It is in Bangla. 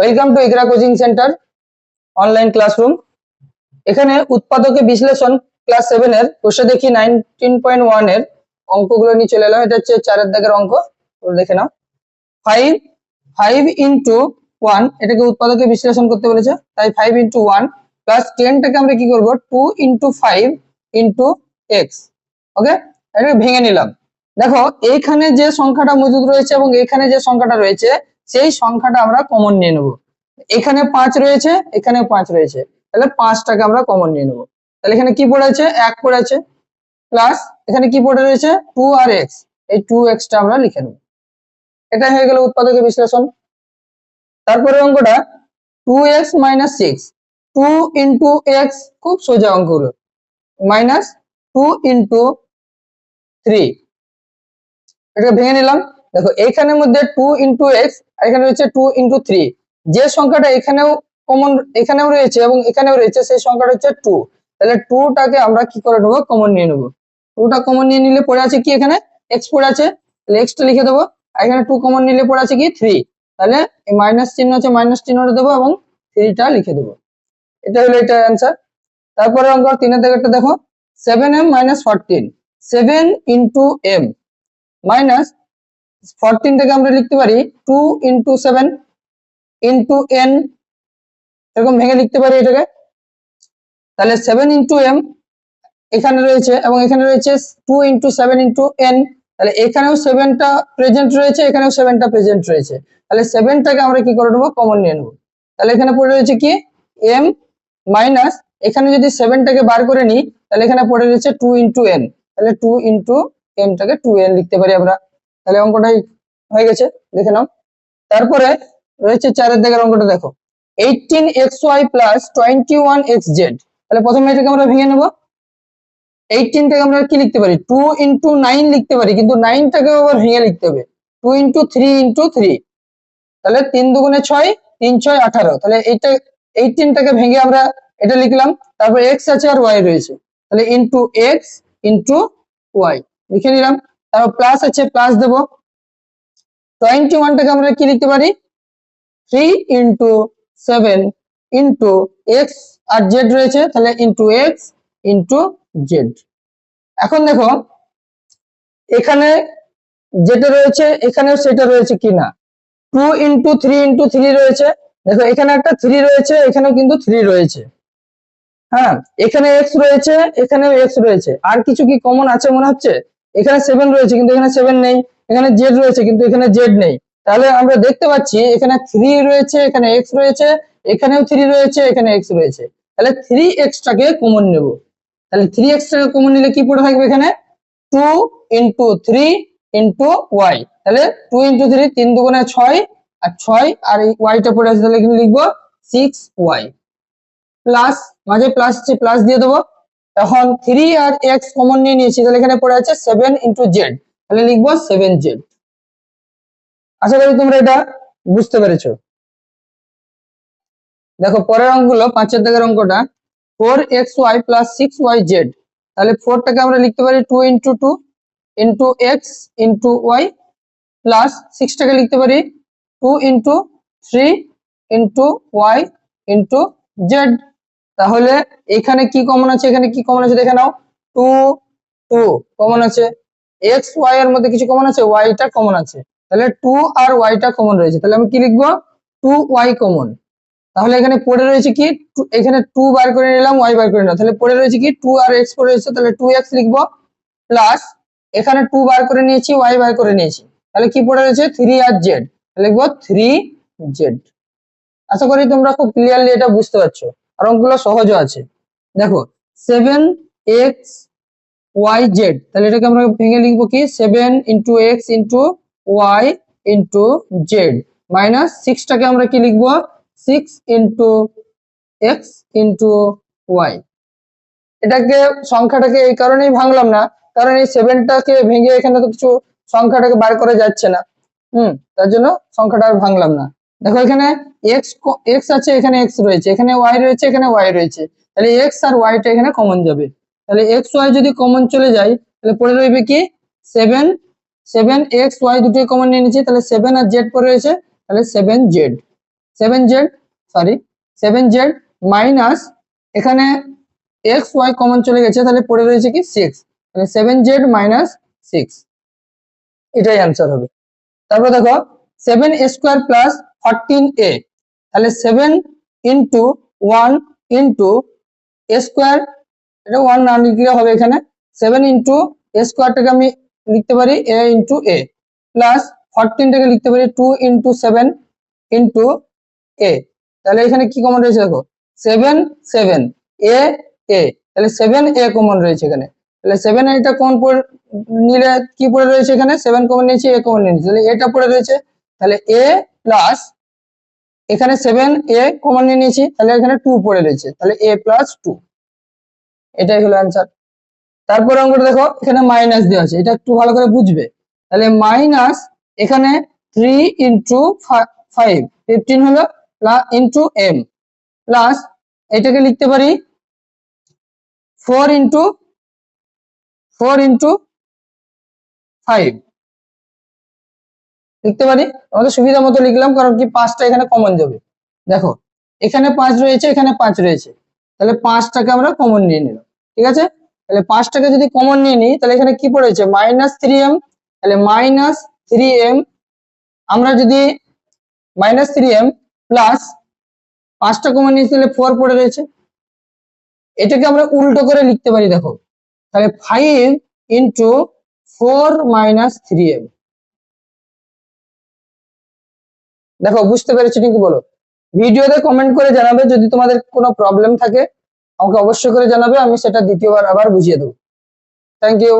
Welcome to Iqra coaching centre online classroom এখানে উৎপাদকে বিশ্লেষণ ক্লাস সেভেন এর, বসে দেখি নাইনটিন পয়েন্ট ওয়ানের অঙ্কগুলো নিয়ে চলে এলাম। এটা হচ্ছে চারের দাগের অঙ্ক দেখে নাও। ফাইভ ফাইভ ইন্টু ওয়ান এটাকে উৎপাদকে বিশ্লেষণ করতে বলেছে। তাই ফাইভ ইন্টু ওয়ান প্লাস টেনটাকে আমরা কি করব? Two into five into X okay এটাকে ভেঙে নিলাম। দেখো, এইখানে যে সংখ্যাটা মজুদ রয়েছে এবং এখানে যে সংখ্যাটা রয়েছে সেই সংখ্যাটা আমরা কমন নিয়ে নেব। এখানে পাঁচ রয়েছে, এখানে পাঁচ রয়েছে। তাহলে পাঁচটাকে আমরা কমন নিয়ে নেব। তাহলে এখানে কি পড়েছে? এক পড়েছে। প্লাস এখানে কি পড়ে রয়েছে? টু আর এক্স এই টু এক্সটা আমরা লিখে নেব। এটা হয়ে গেল উৎপাদকের বিশ্লেষণ। তারপরে অঙ্কটা two X minus six two into X খুব সোজা অঙ্কগুলো মাইনাস টু ইন্টু থ্রি এটা ভেঙে নিলাম। দেখো, এইখানের মধ্যে টু ইন্টু এক্স আর এখানে রয়েছে টু ইন্টু থ্রি যে সংখ্যাটা এখানেও কমন এখানেও রয়েছে এবং এখানেও রয়েছে, সেই সংখ্যাটা হচ্ছে টু তাহলে টুটাকে আমরা কি করে নেব? কমন নিয়ে নেব। টুটা কমন নিয়ে নিলে পড়ে আছে কি এখানে? এক্স পড়ে আছে। তাহলে এক্সটা লিখে দেবো। আর এখানে টু কমন নিলে পড়ে আছে কি? থ্রি তাহলে এই মাইনাস চিহ্ন আছে মাইনাস চিহ্নটা দেবো এবং থ্রিটা লিখে দেবো। এটা হলো এটা অ্যান্সার তারপরে অঙ্ক তিনের দাগেরটা দেখো। Seven M minus fourteen seven into M minus ফোরটিনটাকে আমরা লিখতে পারি two into seven into N এরকম ভেঙে লিখতে পারি এটাকে। তাহলে সেভেন ইন্টু এম এখানে রয়েছে এবং এখানে রয়েছে two into seven into N তাহলে এখানেও সেভেনটা প্রেজেন্ট রয়েছে, এখানেও সেভেনটা প্রেজেন্ট রয়েছে। তাহলে সেভেনটাকে আমরা কি করে নেব? কমন নিয়ে নেব। তাহলে এখানে পড়ে রয়েছে কি? এম মাইনাস এখানে যদি সেভেনটাকে বার করে নিই, তাহলে এখানে পড়ে রয়েছে টু ইন্টু এন তাহলে টু ইন্টু এমটাকে টু এন লিখতে পারি আমরা। তাহলে অঙ্কটাই হয়ে গেছে, দেখে নাও। তারপরে রয়েছে চারের দিকের অঙ্কটা, দেখো। Eighteen X Y plus twenty one X Z তাহলে প্রথমে এটাকে আমরা ভেঙে নেব। এইটিনটাকে আমরা কি লিখতে পারি? টু ইন্টু নাইন লিখতে পারি, কিন্তু নাইনটাকে আবার ভেঙে লিখতে হবে। Two into three into three তাহলে তিন দুগুণে ছয়, তিন ছয় আঠারো। তাহলে এইটা এইটিনটাকে ভেঙে আমরা এটা লিখলাম। তারপর এক্স আছে আর ওয়াই রয়েছে। তাহলে ইন্টু এক্স ইন্টু ওয়াই লিখে নিলাম। তারপর প্লাস আছে প্লাস দেবো। টোয়েন্টি ওয়ানটাকে আমরা কি লিখতে পারি? Three into seven into X আর জেড রয়েছে, তাহলে ইন্টু এক্স ইন্টু জেড এখন দেখো, এখানে যেটা রয়েছে, এখানেও সেটা রয়েছে কিনা? Two into three into three রয়েছে। দেখো, এখানে একটা থ্রি রয়েছে, এখানেও কিন্তু থ্রি রয়েছে। হ্যাঁ এখানে এক্স রয়েছে, এখানেও এক্স রয়েছে। আর কিছু কি কমন আছে মনে হচ্ছে? এখানে সেভেন রয়েছে, কিন্তু এখানে সেভেন নেই। এখানে জেড রয়েছে, কিন্তু এখানে জেড নেই। তাহলে আমরা দেখতে পাচ্ছি, এখানে থ্রি রয়েছে, এখানে এক্স রয়েছে, এখানেও থ্রি রয়েছে, এখানে এক্স রয়েছে। তাহলে থ্রি এক্সটাকে কমন নেব। তাহলে থ্রি এক্সটাকে কমন নিলে কি পড়ে থাকবে এখানে? Two into three into Y তাহলে টু ইন্টু থ্রি তিন দুগুণে ছয়, আর ছয়, আর এই ওয়াইটা পড়ে আছে, তাহলে এখানে লিখব সিক্স ওয়াই প্লাস মাঝে প্লাস প্লাস দিয়ে দেবো। এখন থ্রি আর এক্স কমন নিয়ে নিয়েছি, তাহলে এখানে পড়ে আছে সেভেন ইন্টু জেড তাহলে লিখব সেভেন জেড আশা করি তোমরা এটা বুঝতে পেরেছ। দেখো, পরের অঙ্কগুলো, পাঁচের দাগের অঙ্কটা four X Y plus six Y Z তাহলে ফোরটাকে আমরা লিখতে পারি two into two into X into Y plus সিক্সটাকে লিখতে পারি two into three into Y into Z তাহলে এখানে কি কমন আছে? এখানে কি কমন আছে? দেখে নাও। টু টু কমন আছে। এক্স ওয়াই এর মধ্যে কিছু কমন আছে? ওয়াইটা কমন আছে। তাহলে টু আর ওয়াইটা কমন রয়েছে। তাহলে আমি কি লিখব? টু ওয়াই কমন তাহলে এখানে পড়ে রয়েছে কি? এখানে টু বার করে নিলাম ওয়াই বার করে নিলাম। তাহলে পড়ে রয়েছে কি? টু আর এক্স পড়ে রয়েছে। তাহলে টু এক্স লিখব। প্লাস এখানে টু বার করে নিয়েছি ওয়াই বার করে নিয়েছি। তাহলে কি পড়ে রয়েছে? থ্রি আর জেড লিখব থ্রি জেড আশা করি তোমরা খুব ক্লিয়ারলি এটা বুঝতে পারছ। আর অঙ্কগুলো সহজও আছে। দেখো সেভেন এক্স ওয়াই জেড তাহলে এটাকে আমরা ভেঙে লিখব কি? Seven into X into Y into Z minus সিক্সটাকে আমরা কি লিখব? Six into X into Y এটাকে, সংখ্যাটাকে এই কারণেই ভাঙলাম না, কারণ এই সেভেনটাকে ভেঙে এখানে তো কিছু সংখ্যাটাকে বার করা যাচ্ছে না। হুম, তার জন্য সংখ্যাটা আর ভাঙলাম না। দেখো এখানে এক্স এক্স আছে, এখানে এক্স রয়েছে, এখানে ওয়াই রয়েছে, এখানে ওয়াই রয়েছে। তাহলে এক্স আর ওয়াইটা এখানে কমন যাবে। তাহলে এক্স ওয়াই যদি কমন চলে যায়, তাহলে পড়ে রইবে কি? সেভেন সেভেন এক্স ওয়াই দুটোই কমন নিয়ে নিচ্ছি, তাহলে সেভেন আর জেড পড়ে রয়েছে, তাহলে seven Z seven Z sorry seven Z minus এখানে এক্স ওয়াই কমন চলে গেছে, তাহলে পড়ে রয়েছে কি? সিক্স তাহলে সেভেন জেড মাইনাস সিক্স এটাই অ্যান্সার হবে। তারপর দেখো seven square plus fourteen A তাহলে seven into one into A square এটা ওয়ান না লিখলে হবে এখানে। সেভেন ইন্টু এ স্কোয়ারটাকে আমি লিখতে পারি এ ইন্টু এ প্লাস ফরটিনটাকে লিখতে পারি two into seven into A তাহলে এখানে কি কমন রয়েছে দেখো? সেভেন সেভেন এ এ তাহলে সেভেন এ কমন রয়েছে এখানে। তাহলে সেভেন এটা কমন নিলে কি পড়ে রয়েছে এখানে? সেভেন কমন নিয়েছি এ কমন নিয়েছি। তাহলে এটা পড়ে রয়েছে। তাহলে এ প্লাস এখানে সেভেন এ কমন নিয়ে নিয়েছি, তাহলে এখানে টু পড়ে রয়েছে, তাহলে এ প্লাস টু এটাই হলো অ্যান্সার তারপর অঙ্কটা দেখো, এখানে মাইনাস দেওয়া আছে, এটা একটু ভালো করে বুঝবে। তাহলে মাইনাস এখানে থ্রি ইন্টু ফাইভ ফিফটিন হলো ইন্টু এম প্লাস এটাকে লিখতে পারি four into four into five লিখতে পারি? আমাদের সুবিধা মতো লিখলাম, কারণ কি পাঁচটা এখানে কমন যাবে। দেখো, এখানে পাঁচ রয়েছে, এখানে পাঁচ রয়েছে। তাহলে পাঁচটাকে আমরা কমন নিয়ে নিলাম। ঠিক আছে? তাহলে পাঁচটাকে যদি কমন নিয়ে নিই, তাহলে এখানে কি পড়েছে? মাইনাস থ্রি এম তাহলে মাইনাস থ্রি এম আমরা যদি মাইনাস থ্রি এম প্লাস পাঁচটা কমন নিয়েছি, তাহলে ফোর পড়ে রয়েছে। এটাকে আমরা উল্টো করে লিখতে পারি, দেখো। তাহলে five into four minus three M দেখো, বুঝতে পেরেছি নাকি বলো। ভিডিওতে কমেন্ট করে জানাবে, যদি তোমাদের কোনো প্রবলেম থাকে, আমাকে অবশ্যই করে জানাবে, আমি সেটা দ্বিতীয়বার আবার বুঝিয়ে দেবো। Thank you